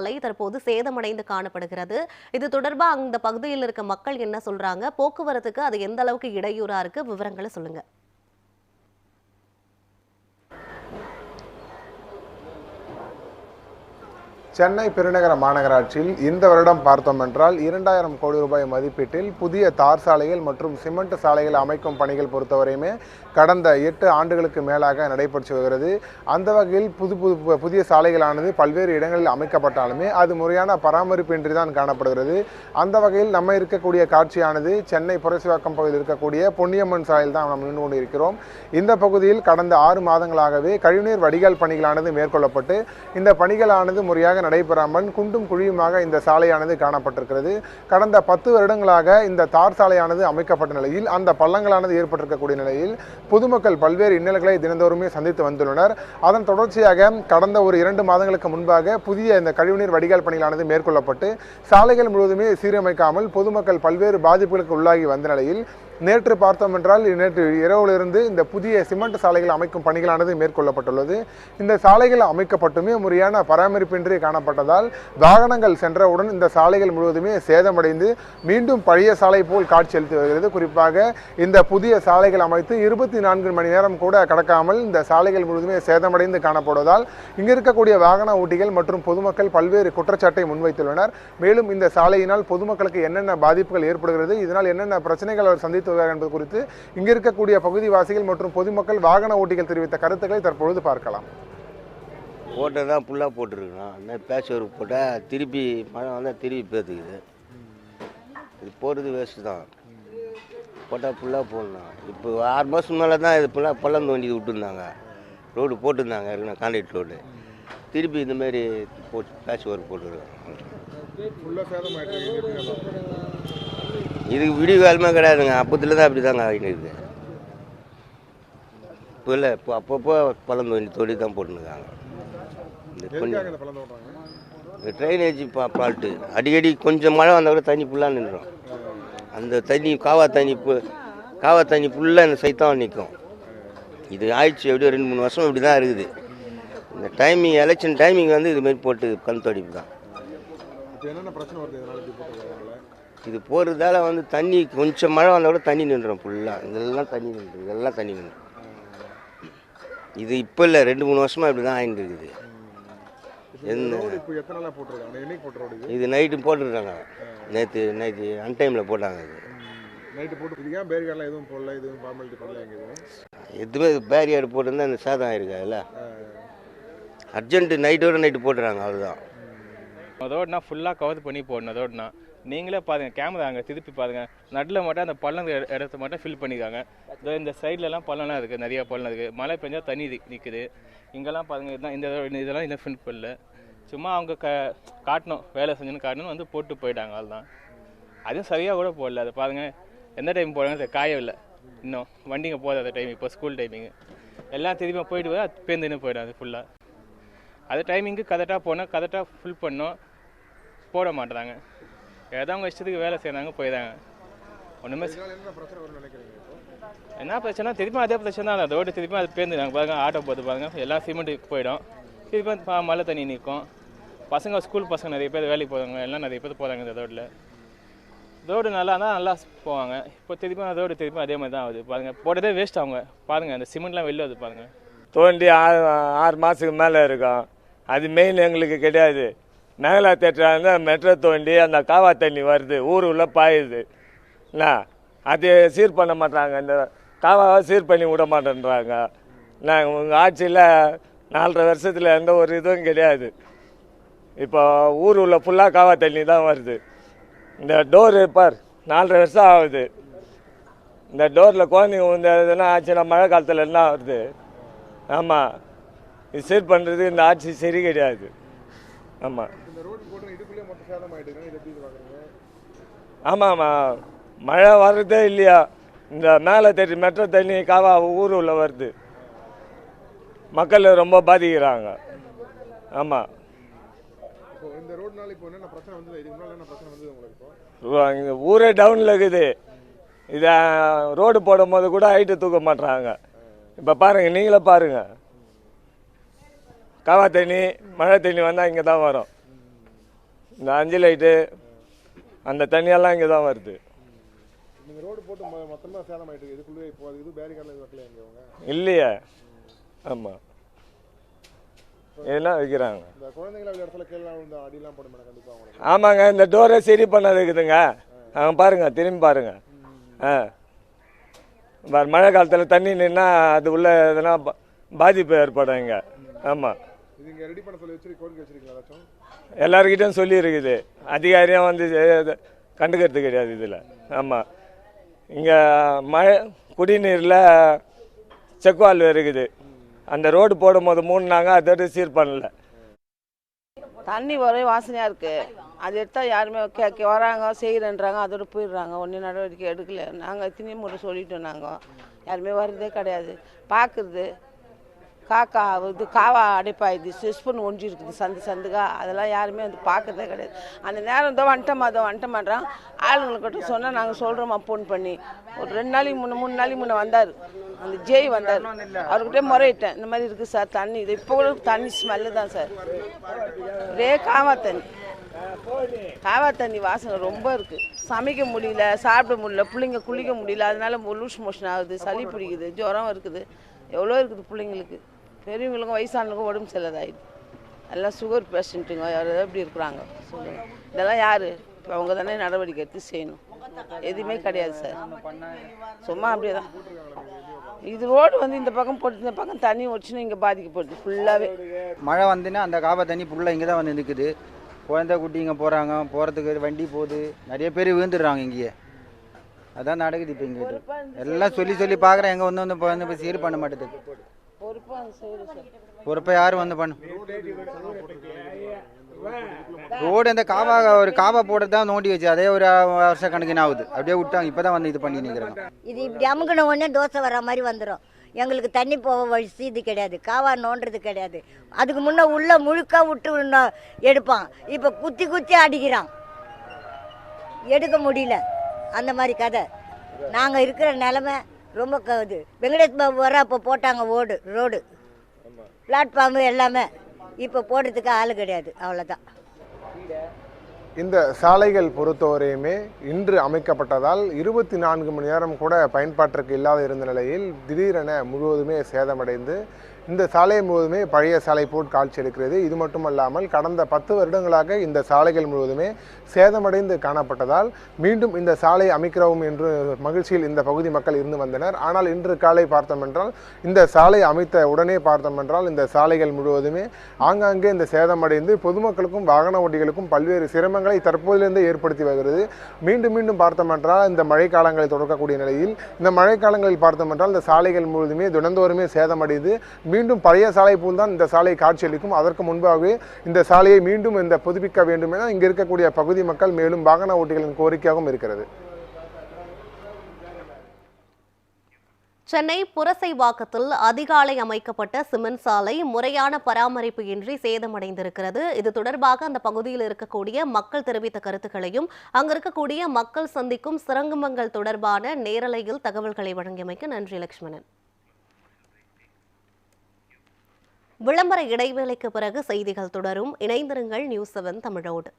சாலை தற்போது சேதமடைந்து காணப்படுகிறது. இது தொடர்பாக அந்த பகுதியில் இருக்க மக்கள் என்ன சொல்றாங்க? போக்குவரத்துக்கு அது எந்த அளவுக்கு இடையூறா இருக்கு? விவரங்களை சொல்லுங்க. சென்னை பெருநகர மாநகராட்சியில் இந்த வருடம் பார்த்தோம் என்றால் இரண்டாயிரம் கோடி ரூபாய் மதிப்பீட்டில் புதிய தார் சாலைகள் மற்றும் சிமெண்ட் சாலைகள் அமைக்கும் பணிகள் பொறுத்தவரையுமே கடந்த எட்டு ஆண்டுகளுக்கு மேலாக நடைபெற்று வருகிறது. அந்த வகையில் புது புது புதிய சாலைகளானது பல்வேறு இடங்களில் அமைக்கப்பட்டாலுமே அது முறையான பராமரிப்பின்றி தான் காணப்படுகிறது. அந்த வகையில் நம்ம இருக்கக்கூடிய காட்சியானது சென்னை புரசிவாக்கம் பகுதியில் இருக்கக்கூடிய பொன்னியம்மன் சாலையில் தான் நாம் நின்று கொண்டு இருக்கிறோம் இந்த பகுதியில் கடந்த ஆறு மாதங்களாகவே கழிவுநீர் வடிகால் பணிகளானது மேற்கொள்ளப்பட்டு இந்த பணிகளானது முறையாக நடைபெறாமல் குண்டும் குழியுமாக இந்த சாலையானது காணப்பட்டிருக்கிறது. கடந்த பத்து வருடங்களாக இந்த தார் சாலையானது அமைக்கப்பட்ட நிலையில் அந்த பள்ளங்களானது ஏற்பட்டிருக்கக்கூடிய நிலையில் பொதுமக்கள் பல்வேறு இன்னல்களை தினந்தோறுமே சந்தித்து வந்துள்ளனர். அதன் தொடர்ச்சியாக கடந்த ஒரு இரண்டு மாதங்களுக்கு முன்பாக புதிய இந்த கழிவுநீர் வடிகால் பணிகளானது மேற்கொள்ளப்பட்டு சாலைகள் முழுவதுமே சீரமைக்காமல் பொதுமக்கள் பல்வேறு பாதிப்புகளுக்கு உள்ளாகி வந்த நிலையில் நேற்று பார்த்தோம் என்றால் நேற்று இரவிலிருந்து இந்த புதிய சிமெண்ட் சாலைகள் அமைக்கும் பணிகளானது மேற்கொள்ளப்பட்டுள்ளது. இந்த சாலைகள் அமைக்கப்பட்டுமே முறையான பராமரிப்பின்றி காணப்பட்டதால் வாகனங்கள் சென்றவுடன் இந்த சாலைகள் முழுவதுமே சேதமடைந்து மீண்டும் பழைய சாலை போல் காட்சியளித்து வருகிறது. குறிப்பாக இந்த புதிய சாலைகள் அமைத்து இருபத்தி நான்கு மணி நேரம் கூட கடக்காமல் இந்த சாலைகள் முழுவதுமே சேதமடைந்து காணப்படுவதால் இங்கு இருக்கக்கூடிய வாகன ஓட்டிகள் மற்றும் பொதுமக்கள் பல்வேறு குற்றச்சாட்டை முன்வைத்துள்ளனர். மேலும் இந்த சாலையினால் பொதுமக்களுக்கு என்னென்ன பாதிப்புகள் ஏற்படுகிறது இதனால் என்னென்ன பிரச்சனைகள் அவர் சந்தித்து வருகிறார் என்பது குறித்து இங்கு இருக்கக்கூடிய பகுதிவாசிகள் மற்றும் பொதுமக்கள் வாகன ஓட்டிகள் தெரிவித்த கருத்துக்களை தற்பொழுது பார்க்கலாம். போட்டது தான் ஃபுல்லாக போட்டிருக்கணும். அந்த பேட்ச் ஒர்க் போட்டால் திருப்பி மழை வந்தால் திருப்பி பேத்துக்குது. இது போடுறது வேஸ்ட்டு தான். போட்டால் ஃபுல்லாக போடணும். இப்போ ஆறு மாதம் மேலே தான் இது ஃபுல்லாக பள்ளம் தோண்டி விட்டுருந்தாங்க. ரோடு போட்டிருந்தாங்க ஏற்கனவே கான்ட்ராக்ட் ரோடு. திருப்பி இந்த மாதிரி போட்டு பேட்ச் ஒர்க் போட்டுருக்கோம். இதுக்கு விடிவு காலமே கிடையாதுங்க. அப்பத்துல தான் அப்படி தாங்க ஆகிட்டு இருக்குது இப்போ இல்லை இப்போ அப்பப்போ பள்ளம் தோண்டி தோண்டி தான் போட்டுருக்காங்க இந்த ட்ரைனேஜ் பா ஃபால்ட்டு அடிக்கடி கொஞ்சம் மழை வந்தால் கூட தண்ணி ஃபுல்லாக நின்றுடும் அந்த தண்ணி காவா தண்ணி காவா தண்ணி ஃபுல்லாக இந்த சைத்தான் நிற்கும் இது ஆயிடுச்சு எப்படியும் ரெண்டு மூணு வருஷம் இப்படி தான் இருக்குது. இந்த டைமிங் எலெக்ஷன் டைமிங் வந்து இதுமாரி போட்டு கண் தொடிப்பு தான் இது போகிறதால வந்து தண்ணி கொஞ்சம் மழை வந்தால் கூட தண்ணி நின்றுடும் ஃபுல்லாக இதெல்லாம் தண்ணி நின்று இதெல்லாம் தண்ணி நின்று இது இப்போ இல்லை ரெண்டு மூணு வருஷமாக இப்படி தான் ஆகிட்டு இருக்குது என்ன? இது? நைட்டு போட்டுருக்காங்க. நேற்று நைட்டு அன்டைமில் போட்டாங்க இது. எதுவும் பேரியர் போட்டிருந்தா இந்த சேதம் ஆயிருக்காதுல்ல? அர்ஜென்ட்டு நைட்டோட நைட்டு போட்டுறாங்க அவ்வளோதான் அதோடனா ஃபுல்லாக கவர் பண்ணி போடணும் அதோடனா. நீங்களே பாருங்கள் கேமரா அங்கே திருப்பி பாருங்கள் நடுவில் மட்டும் அந்த பள்ளம் இடத்த மட்டும் ஃபில் பண்ணிக்காங்க. இதோ இந்த சைட்லலாம் பள்ளம்லாம் இருக்குது நிறையா பள்ளம் இருக்குது மழை பெஞ்சால் தண்ணி நிற்குது இங்கெல்லாம் பாருங்கள் இதுதான் இந்த இதெல்லாம் இன்னும் ஃபில் பண்ணல சும்மா அவங்க க காட்டணும் வேலை செஞ்சுன்னு காட்டணும் வந்து போட்டு போயிட்டாங்க தான் அதுவும் சரியாக கூட போடல. அதை பாருங்கள் எந்த டைம் போடுறாங்க காயவில்லை இன்னும் வண்டிங்க போகாத டைம் இப்போ ஸ்கூல் டைமிங்கு எல்லாம் திரும்பி போயிட்டு போய் பேருந்துன்னு போயிடும் அது ஃபுல்லாக அது டைமிங்க்கு கரெக்டாக போனால் கரெக்டாக ஃபுல் பண்ணோம் போட மாட்டாங்க ஏதோ அவங்க இஷ்டத்துக்கு வேலை செய்கிறாங்க போயிடுறாங்க ஒன்றுமே என்ன பிரச்சனை என்ன பிரச்சனை? திருப்பி அதே பிரச்சனை தான். அந்த ரோடு திருப்பி அது பேருந்து நாங்கள் பாருங்க ஆட்டோ போட்டு பாருங்க. எல்லாம் சிமெண்ட்டுக்கு போயிடும். திருப்பி அந்த மழை தண்ணி நிற்கும். பசங்க ஸ்கூல் பசங்க நிறைய பேர் வேலைக்கு போகிறாங்க எல்லாம் நிறைய பேர் போகிறாங்க இந்த ரோட்டில் ரோடு நல்லா இருந்தால் நல்லா போவாங்க. இப்போ திருப்பி அந்த ரோடு திருப்பி அதே மாதிரி தான் ஆகுது. பாருங்கள் போட்டதே வேஸ்ட் அவங்க. பாருங்கள் அந்த சிமெண்ட்லாம் வெளில வருது பாருங்கள் தோண்டி ஆறு ஆறு மாதத்துக்கு மேலே இருக்கும். அது மெயின் எங்களுக்கு கிடையாது. நகலா தேட்டராக மெட்ரோ தோண்டி அந்த காவா தண்ணி வருது ஊர் உள்ளே பாயுது. என்ன? அது சீர் பண்ண மாட்டாங்க இந்த காவாவை சீர் பண்ணி விட மாட்டேன்றாங்க. நான் உங்கள் ஆட்சியில் நாலரை வருஷத்தில் எந்த ஒரு இதுவும் கிடையாது. இப்போ ஊர் உள்ள ஃபுல்லாக காவா தண்ணி தான் வருது. இந்த டோரு பார் நாலரை வருஷம் ஆகுது. இந்த டோரில் குழந்தைங்க இந்த இதெல்லாம் ஆச்சுன்னா மழை காலத்தில் என்ன வருது ஆமாம் இது சீர் பண்ணுறது இந்த ஆட்சி சரி கிடையாது. ஆமாம் ஆமாம் ஆமாம் மழை வர்றதே இல்லையா? இந்த மேலே தண்ணி மெட்ரோ தண்ணி காவா ஊர் உள்ள வருது. மக்கள் ரொம்ப பாதிக்கிறாங்க. ஆமாம் இந்த ஊரே டவுனில் இருக்குது. இதை ரோடு போடும் போது கூட ஹைட்டு தூக்க மாட்றாங்க. இப்போ பாருங்கள் நீங்களே பாருங்கள் காவா தண்ணி மழை தண்ணி வந்தால் இங்கே தான் வரும். இந்த அஞ்சு லைட்டு அந்த தண்ணியெல்லாம் இங்கே தான் வருது. அவங்க இல்லையே. ஆமாம் இதெல்லாம் வைக்கிறாங்க. ஆமாங்க இந்த டோரை சரி பண்ணது இருக்குதுங்க. அங்கே பாருங்க திரும்பி பாருங்க. ஆ. மழை காலத்தில் தண்ணி நின்னா அது உள்ள எதனா பாதிப்பு ஏற்படும் இங்கே. ஆமாம் இது இங்கே ரெடி பண்ண சொல்லி வச்சு கோரிக்கை வச்சிருக்கீங்களா ஏதாச்சும் எல்லாருக்கிட்டையும் சொல்லி இருக்குது அதிகாரியும் வந்து கண்டுக்கிறது கிடையாது இதில். ஆமாம் இங்கே மழை குடிநீரில் செக்குவால் இருக்குது. அந்த ரோடு போடும்போது மூணுனாங்க அதோட சீர் பண்ணல. தண்ணி ஒரே வாசனையாக இருக்குது அது எடுத்தால் யாருமே கே வராங்க செய்கிறேன்றாங்க அதோட போயிடுறாங்க. ஒன்றும் நடவடிக்கை எடுக்கல. நாங்கள் எத்தனையோ முறை சொல்லிட்டோம் நாங்கள் யாருமே வர்றதே கிடையாது. பார்க்குறது காக்கா இது காவா அடைப்பாயுது செஸ்பன் ஒன்றி இருக்குது சந்து சந்துக்கா அதெல்லாம் யாருமே வந்து பார்க்கறதே கிடையாது. அந்த நேரம் தான் வந்துட்டோமா அதை வந்துட்டோமான்றான். ஆளுங்கள்கிட்ட சொன்னால் நாங்கள் சொல்கிறோமா ஃபோன் பண்ணி. ஒரு ரெண்டு நாளைக்கு முன்னே மூணு நாளைக்கு முன்னே வந்தார். அந்த ஜெய் வந்தார். அவர்கிட்ட முறையிட்டேன். இந்த மாதிரி இருக்குது சார் தண்ணி. இது இப்போ கூட தண்ணி ஸ்மெல்லு தான் சார். ஒரே காவா தண்ணி. காவா தண்ணி வாசனை ரொம்ப இருக்குது சமைக்க முடியல சாப்பிட முடியல பிள்ளைங்க குளிக்க முடியல. அதனால லூஸ் மோஷன் ஆகுது சளி பிடிக்குது ஜுரம் இருக்குது. எவ்வளோ இருக்குது பிள்ளைங்களுக்கு? பெரியவங்களுக்கும் வயசானவங்களுக்கும் உடம்பு சரியில்லாதாயிடுது. எல்லாம் சுகர் பேஷண்ட்டுங்க எப்படி இருக்கிறாங்க? சொல்லுங்கள் இதெல்லாம் யார்? இப்போ அவங்க தானே நடவடிக்கை எடுத்து செய்யணும். எதுவுமே கிடையாது சார். சும்மா அப்படியே தான் இது ரோடு வந்து இந்த பக்கம் போட்டு இந்த பக்கம் தண்ணி ஒடிச்சுன்னு இங்கே பாதிக்கப்படுது ஃபுல்லாகவே மழை வந்துன்னா அந்த காபா தண்ணி ஃபுல்லாக இங்கே தான் வந்து நிற்குது குழந்தை குட்டிங்க போகிறாங்க போகிறதுக்கு வண்டி போகுது. நிறைய பேர் விழுந்துடுறாங்க இங்கேயே. அதான் நடக்குது இப்போ இங்கே. எல்லாம் சொல்லி சொல்லி பார்க்குறேன் எங்கே வந்து வந்து இப்போ வந்து சீர் பண்ண மாட்டேது. பொறுப்பை யாரும் வந்து பண்ண? ரோடு அந்த காவா ஒரு காவா போடுறது தான் நோண்டி வச்சு அதே ஒரு வருஷ கணக்குன்னு ஆகுது. அப்படியே விட்டாங்க இப்போ தான் வந்து இது பண்ணி நிற்கிறாங்க இது இப்படி அமுக்கின உடனே தோசை வர மாதிரி வந்துடும் எங்களுக்கு தண்ணி போக வழிச்சு இது கிடையாது. காவா நோண்டுறது கிடையாது. அதுக்கு முன்னே உள்ள முழுக்க விட்டு எடுப்பான். இப்போ குத்தி குத்தி அடிக்கிறான். எடுக்க முடியல. அந்த மாதிரி கதை. நாங்கள் இருக்கிற நிலமை ரொம்ப க இது வெங்கடேஷ் பாபு வர அப்போ போட்டாங்க ஓடு ரோடு. பிளாட்ஃபார்மு எல்லாமே இப்போ போடுறதுக்கு ஆள் கிடையாது அவ்வளோதான் இந்த சாலைகள் பொறுத்தவரையுமே இன்று அமைக்கப்பட்டதால் இருபத்தி நான்கு மணி நேரம் கூட பயன்பாட்டிற்கு இல்லாத இருந்த நிலையில் திடீரென முழுவதுமே சேதமடைந்து இந்த சாலை முழுவதுமே பழைய சாலை போல் காட்சியளிக்கிறது இது மட்டுமல்லாமல் கடந்த பத்து வருடங்களாக இந்த சாலைகள் முழுவதுமே சேதமடைந்து காணப்பட்டதால் மீண்டும் இந்த சாலை அமைக்கிறோம் என்று மகிழ்ச்சியில் இந்த பகுதி மக்கள் இருந்து வந்தனர். ஆனால் இன்று காலை பார்த்தோம் என்றால் இந்த சாலை அமைத்த உடனே பார்த்தோம் என்றால் இந்த சாலைகள் முழுவதுமே ஆங்காங்கே இந்த சேதமடைந்து பொதுமக்களுக்கும் வாகன ஓட்டிகளுக்கும் பல்வேறு சிரமங்களை தற்போதிலிருந்து ஏற்படுத்தி வருகிறது. மீண்டும் மீண்டும் பார்த்தோம் என்றால் இந்த மழைக்காலங்களை தொடக்கக்கூடிய நிலையில் இந்த மழைக்காலங்களில் பார்த்தோம் என்றால் இந்த சாலைகள் முழுவதுமே தினந்தோறுமே சேதமடைந்து மீண்டும் பழைய சாலை போல் தான் இந்த சாலை காட்சியளிக்கும் அதற்கு முன்பாகவே இந்த சாலையை மீண்டும் இந்த புதுப்பிக்க வேண்டும் என இங்கே இருக்கக்கூடிய பகுதி மக்கள் மேலும் வாகன ஓட்டிகளின் கோரிக்கையாகவும் இருக்கிறது. சென்னை புரசைவாக்கத்தில் அதிகாலை அமைக்கப்பட்ட சிமெண்ட் சாலை முறையான பராமரிப்பு இன்றி சேதமடைந்திருக்கிறது. இது தொடர்பாக அந்த பகுதியில் இருக்கக்கூடிய மக்கள் தெரிவித்த கருத்துக்களையும் அங்கு இருக்கக்கூடிய மக்கள் சந்திக்கும் சிரங்கமங்கள் தொடர்பான நேரலையில் தகவல்களை வழங்கியமைக்கு நன்றி லட்சுமணன் விளம்பர இடைவேளைக்கு பிறகு செய்திகள் தொடரும். இணைந்திருங்கள் நியூஸ் செவன் தமிழோடு.